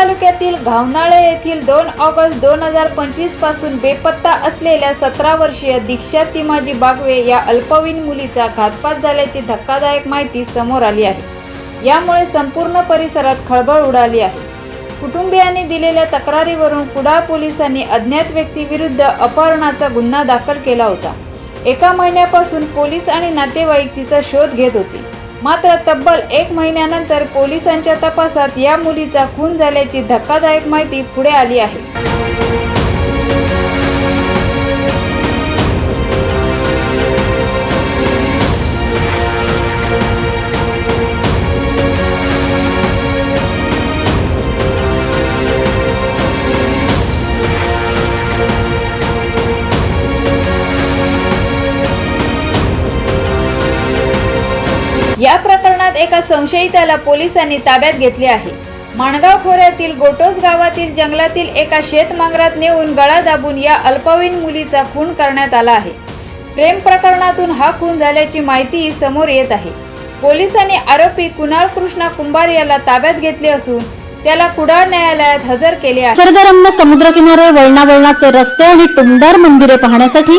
तालुक्यातील घावनाळे येथील दोन ऑगस्ट दोन हजार पंचवीसपासून बेपत्ता असलेल्या सतरा वर्षीय दीक्षा तिमाजी बागवे या अल्पवयीन मुलीचा घातपात झाल्याची धक्कादायक माहिती समोर आली आहे. यामुळे संपूर्ण परिसरात खळबळ उडाली आहे. कुटुंबियांनी दिलेल्या तक्रारीवरून कुडाळ पोलिसांनी अज्ञात व्यक्तीविरुद्ध अपहरणाचा गुन्हा दाखल केला होता. एका महिन्यापासून पोलीस आणि नातेवाईक तिचा शोध घेत होती. मात्र तब्बल एक महिन्यानंतर पोलिसांच्या तपासात या मुलीचा खून झाल्याची धक्कादायक माहिती पुढे आली आहे. या प्रकरणात एका संशयिताला पोलिसांनी ताब्यात घेतले आहे. माणगाव खोऱ्यातील गोटोस गावातील जंगलातील एका शेतमांगरात नेऊन गळा दाबून या अल्पवयीन मुलीचा खून करण्यात आला आहे. प्रेम प्रकरणातून हा खून झाल्याची माहितीही समोर येत आहे. पोलिसांनी आरोपी कुणाल कृष्णा कुंभार याला ताब्यात घेतले असून त्याला कुडाळ न्यायालयात हजर केले आहे. निसर्गरम्य समुद्रकिनारे वळणावळणाचे रस्ते आणि टुमदार मंदिरे पाहण्यासाठी